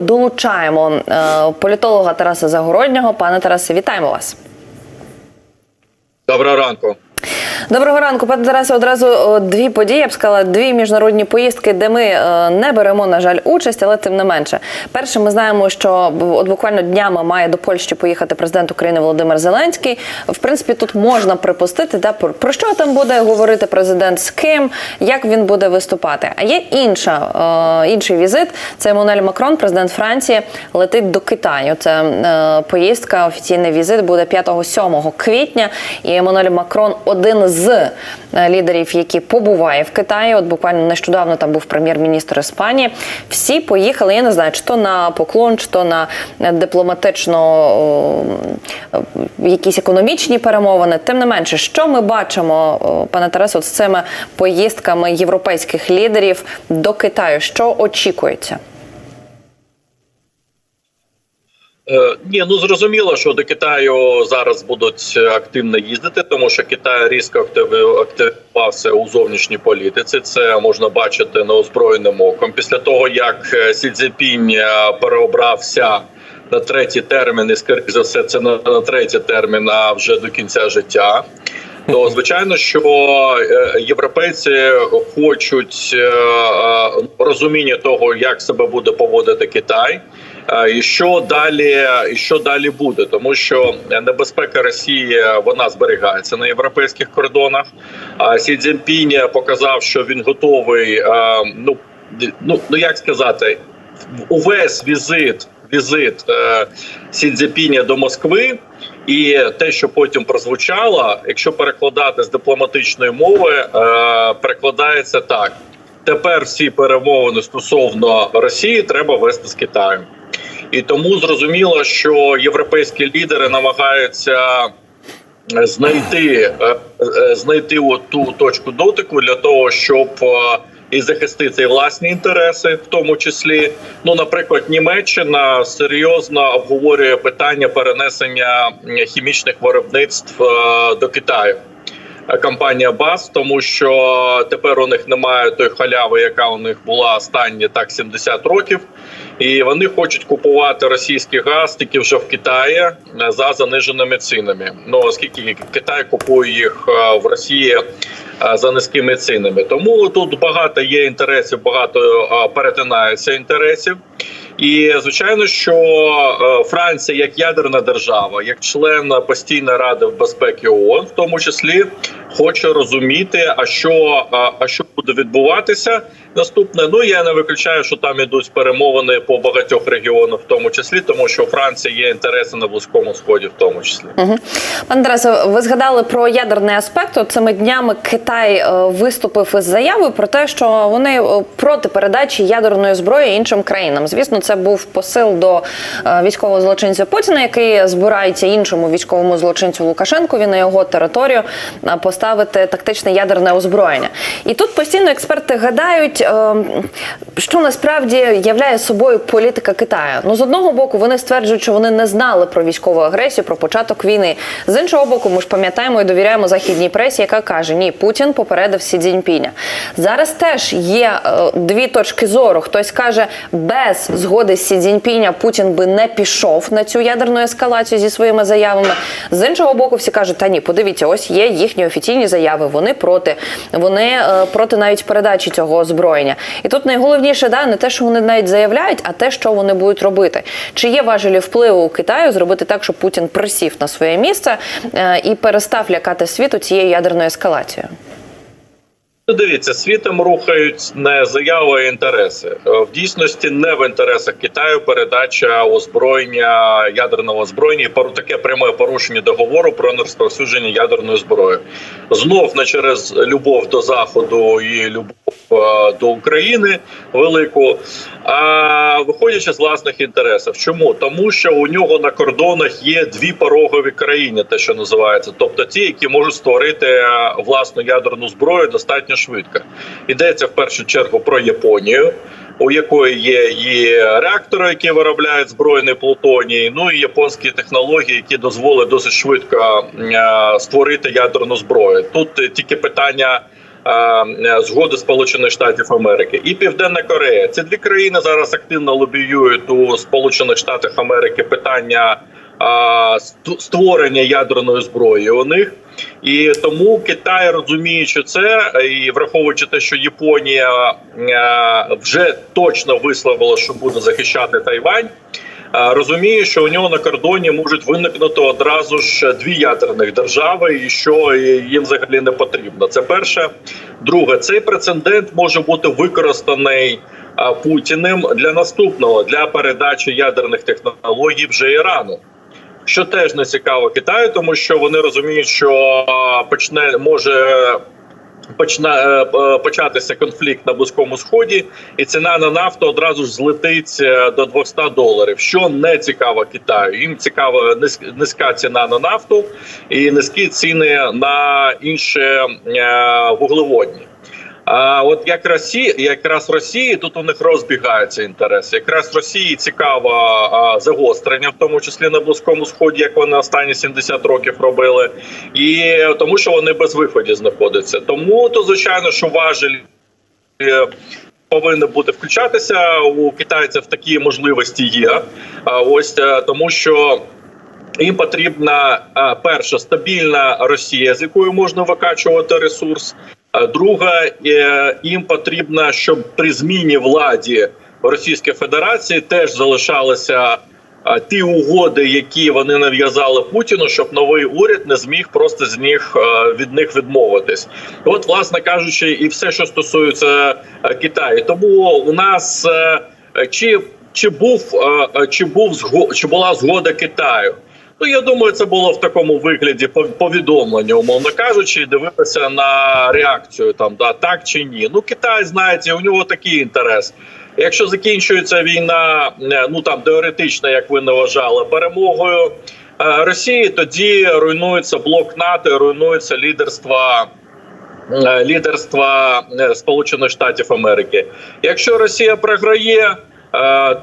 Долучаємо е, політолога Тараса Загороднього. Пане Тарасе, вітаємо вас. Доброго ранку. Доброго ранку, пане Тарасе. Одразу дві події, я б сказала, дві міжнародні поїздки, де ми е, не беремо, на жаль, участь, але тим не менше. Перше, ми знаємо, що от буквально днями має до Польщі поїхати президент України Володимир Зеленський. В принципі, тут можна припустити, да, про, про що там буде говорити президент з ким, як він буде виступати. А є інша, е, інший візит. Це Еммануель Макрон, президент Франції, летить до Китаю. Це е, поїздка, офіційний візит буде 5-7 квітня. І Еммануель Макрон один з е, лідерів, які побуває в Китаї. От буквально нещодавно там був прем'єр-міністр Іспанії. Всі поїхали. Я не знаю, чи то на поклон, чи то на дипломатично е, якісь економічні перемовини. Тим не менше, що ми бачимо, пане Тарасо, от з цими поїздками європейських лідерів до Китаю? Що очікується? Е, ні, ну зрозуміло, що до Китаю зараз будуть активно їздити, тому що Китай різко активувався у зовнішній політиці. Це можна бачити неозброєним оком. Після того як е, Сі Цзіньпінь е, переобрався на третій термін, і скоріше за все, це на, на третій термін, а вже до кінця життя. То звичайно, що е, європейці хочуть е, е, розуміння того, як себе буде поводити Китай. І що далі, і що далі буде, тому що небезпека Росії вона зберігається на європейських кордонах. А Сі Цзіньпінь показав, що він готовий. Ну ну ну як сказати, увесь візит візит е, Сі Цзіньпіня до Москви. І те, що потім прозвучало, якщо перекладати з дипломатичної мови, е, перекладається так: тепер всі перемовини стосовно Росії треба вести з Китаєм. І тому зрозуміло, що європейські лідери намагаються знайти, е, е, знайти ту точку дотику для того, щоб е, і захистити власні інтереси, в тому числі. Ну, наприклад, Німеччина серйозно обговорює питання перенесення хімічних виробництв е, до Китаю. Е, Компанія БАС, тому що тепер у них немає той халяви, яка у них була останні так 70 років, і вони хочуть купувати російський газ тільки вже в Китаї е, за заниженими цінами. Ну оскільки Китай купує їх е, в Росії е, за низькими цінами, тому тут багато є інтересів, багато перетинається інтересів. І звичайно, що Франція як ядерна держава, як член постійної ради в безпеки ООН, в тому числі хоче розуміти, а що а що буде відбуватися наступне. Ну я не виключаю, що там ідуть перемовини по багатьох регіонах, в тому числі, тому що у Франції є інтереси на близькому сході, в тому числі. Угу. Пане Тарасе, ви згадали про ядерний аспект. От цими днями Китай е, виступив із заявою про те, що вони е, проти передачі ядерної зброї іншим країнам. Звісно, це був посил до е, військового злочинця Путіна, який збирається іншому військовому злочинцю Лукашенкові на його територію поставити тактичне ядерне озброєння. І тут постійно експерти гадають, е, що насправді являє собою політика Китаю. Ну з одного боку, вони стверджують, що вони не знали про військову агресію, про початок війни. З іншого боку, ми ж пам'ятаємо і довіряємо західній пресі, яка каже: Ні, Путін попередив Сі Цзіньпіня. Зараз теж є е, дві точки зору. Хтось каже, без згоди Сі Цзіньпіня Путін би не пішов на цю ядерну ескалацію зі своїми заявами. З іншого боку, всі кажуть, та ні, подивіться, ось є їхні офіційні заяви. Вони проти, вони е, проти навіть передачі цього озброєння. І тут найголовніше да не те, що вони навіть заявляють, а те, що вони будуть робити. Чи є важелі впливу у Китаю зробити так, щоб Путін присів на своє місце е, і перестав лякати світу цією ядерною ескалацією? Ну, Дивіться, світом рухають не заяви, а інтереси. Е, В дійсності не в інтересах Китаю передача озброєння ядерного озброєння і таке пряме порушення договору про нерозповсюдження ядерної зброї. Знов не через любов до заходу і любов до України велику, а виходячи з власних інтересів. Чому тому, що у нього на кордонах є дві порогові країни, те, що називається, тобто ті, які можуть створити е, власну ядерну зброю достатньо швидко. Йдеться в першу чергу про Японію. У якої є і реактори, які виробляють збройний плутоній, ну і японські технології, які дозволять досить швидко е, створити ядерну зброю. Тут е, тільки питання е, згоди Сполучених Штатів Америки і Південна Корея. Ці дві країни зараз активно лобіюють у Сполучених Штатах Америки питання створення ядерної зброї у них. І тому Китай, розуміючи це, і враховуючи те, що Японія е, вже точно висловила, що буде захищати Тайвань. Розуміє, що у нього на кордоні можуть виникнути одразу ж дві ядерних держави, і що їм взагалі не потрібно. Це перше. Друге, цей прецедент може бути використаний Путіним для наступного для передачі ядерних технологій вже Ірану. Що теж не цікаво Китаю, тому що вони розуміють, що почне може почне е, е, початися конфлікт на близькому сході, і ціна на нафту одразу ж злетить е, до 200 доларів. Що не цікаво Китаю. Їм цікава низь- низька ціна на нафту і низькі ціни на інші вуглеводні. А от як Росія, якраз Росії тут у них розбігаються інтереси. Якраз Росії цікаво а, загострення, в тому числі на близькому сході, як вони останні 70 років робили, і тому, що вони без виході знаходяться. Тому то звичайно, що важель е, повинен бути включатися у китайців. Такі можливості є. Ось е, тому, що. Їм потрібна перша стабільна Росія, з якою можна викачувати ресурс. А друга е, їм потрібно, щоб при зміні владі Російської Федерації теж залишалися ті угоди, які вони нав'язали Путіну, щоб новий уряд не зміг просто з них е, від них відмовитись. От, власне кажучи, і все, що стосується е, Китаю, тому у нас е, чи, чи був е, е, чи був чи була згода Китаю. Ну, я думаю, це було в такому вигляді пов- повідомлення, умовно кажучи, дивитися на реакцію там, да, так чи ні. Ну, Китай, знаєте, у нього такий інтерес. Якщо закінчується війна, е, ну там теоретично, як ви не вважали, перемогою е, Росії, тоді руйнується блок НАТО, руйнується лідерство. Лідерства е, Сполучених Штатів Америки. Якщо Росія програє,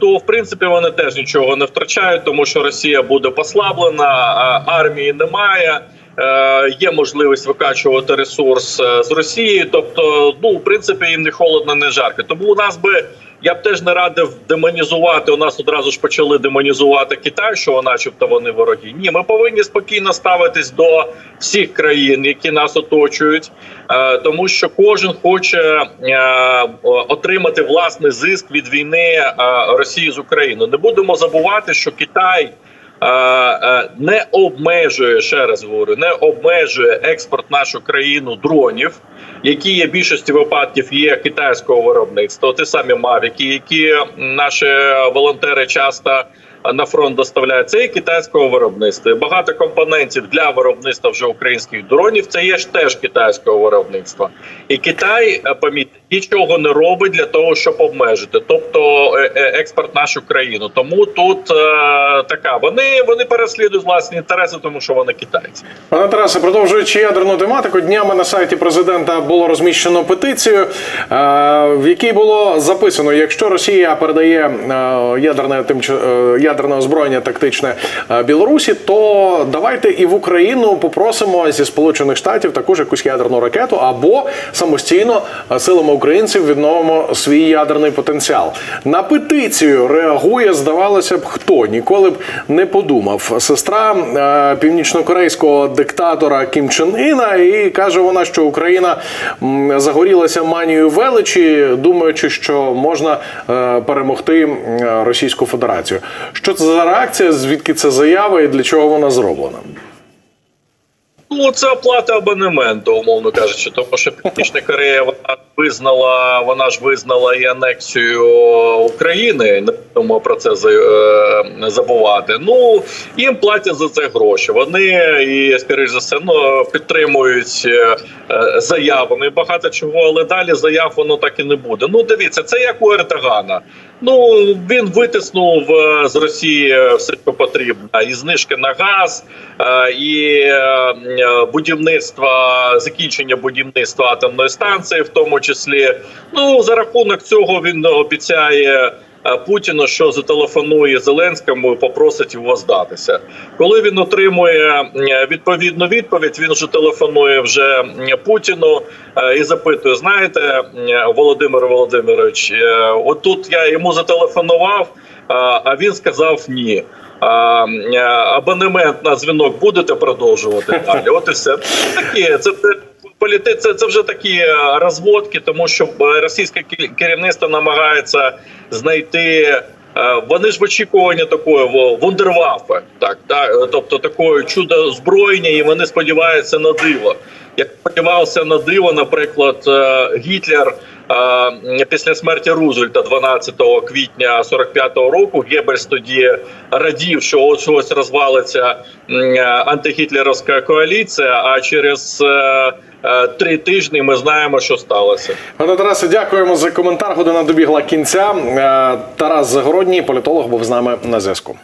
то в принципі вони теж нічого не втрачають, тому що Росія буде послаблена, армії немає. е, Є можливість викачувати ресурс е, з Росії, тобто, ну в принципі, їм не холодно, не жарко. Тому у нас би я б теж не радив демонізувати. У нас одразу ж почали демонізувати Китай, що, начебто, вони вороги. Ні, ми повинні спокійно ставитись до всіх країн, які нас оточують, е, тому що кожен хоче е, отримати власний зиск від війни е, Росії з Україною. Не будемо забувати, що Китай. Не обмежує ще раз говорю, не обмежує експорт нашу країну дронів, які є більшості випадків є китайського виробництва. Ті самі мавіки, які наші волонтери часто на фронт доставляють, це є китайського виробництва. І Багато компонентів для виробництва вже українських дронів. Це є ж теж китайського виробництва. І Китай е, нічого не робить для того, щоб обмежити, тобто е, е, експорт нашу країну. Тому тут е, така вони, вони переслідують власні інтереси, тому що вони китайці. Пане Тарасе, продовжуючи ядерну тематику, днями на сайті президента було розміщено петицію, е, в якій було записано: якщо Росія передає ядерне тимча- е, ядерне озброєння тактичне е, Білорусі, то давайте і в Україну попросимо зі Сполучених Штатів також якусь ядерну ракету, або самостійно е, силами українців відновимо свій ядерний потенціал. На петицію реагує, здавалося б, хто ніколи б не подумав. Сестра е, північнокорейського диктатора Кім Чен Іна, і каже вона, що Україна загорілася манією величі, думаючи, що можна перемогти Російську Федерацію. Що це за реакція? Звідки це заява і для чого вона зроблена? Ну, це оплата абонементу, умовно кажучи, тому що Північна Корея вона визнала, вона ж визнала і анексію України. Не будемо про це е, забувати. Ну їм платять за це гроші. Вони і скоріш за все ну, підтримують е, е, заявами багато чого, але далі заяв воно так і не буде. Ну дивіться, це як у Ердогана. Ну він витиснув з Росії все, що потрібно, і знижки на газ, і будівництва, закінчення будівництва атомної станції, в тому числі. Ну за рахунок цього він обіцяє. е, Путіну, що зателефонує Зеленському попросить його здатися. Коли він отримує е, відповідну відповідь, він вже телефонує вже Путіну е, і запитує: знаєте, Володимир Володимирович, отут я йому зателефонував, а- він сказав ні. Абонемент на дзвінок будете продовжувати далі. От і все. Такі це, це політи, це, це вже такі е, розводки, тому що е, російське керівництво намагається знайти. е, Вони ж в очікуванні такої вундервафи, так, так тобто такої чудо зброєння, і вони сподіваються на диво. Як сподівався на диво, наприклад, Гітлер після смерті Рузвельта 12 квітня 45-го року Геббельс тоді радів, що ось ось розвалиться антигітлерівська коаліція. А через е, е, три тижні ми знаємо, що сталося. Пане Тарасе, дякуємо за коментар. Година добігла кінця. Е, Тарас Загородній, політолог, був з нами на зв'язку.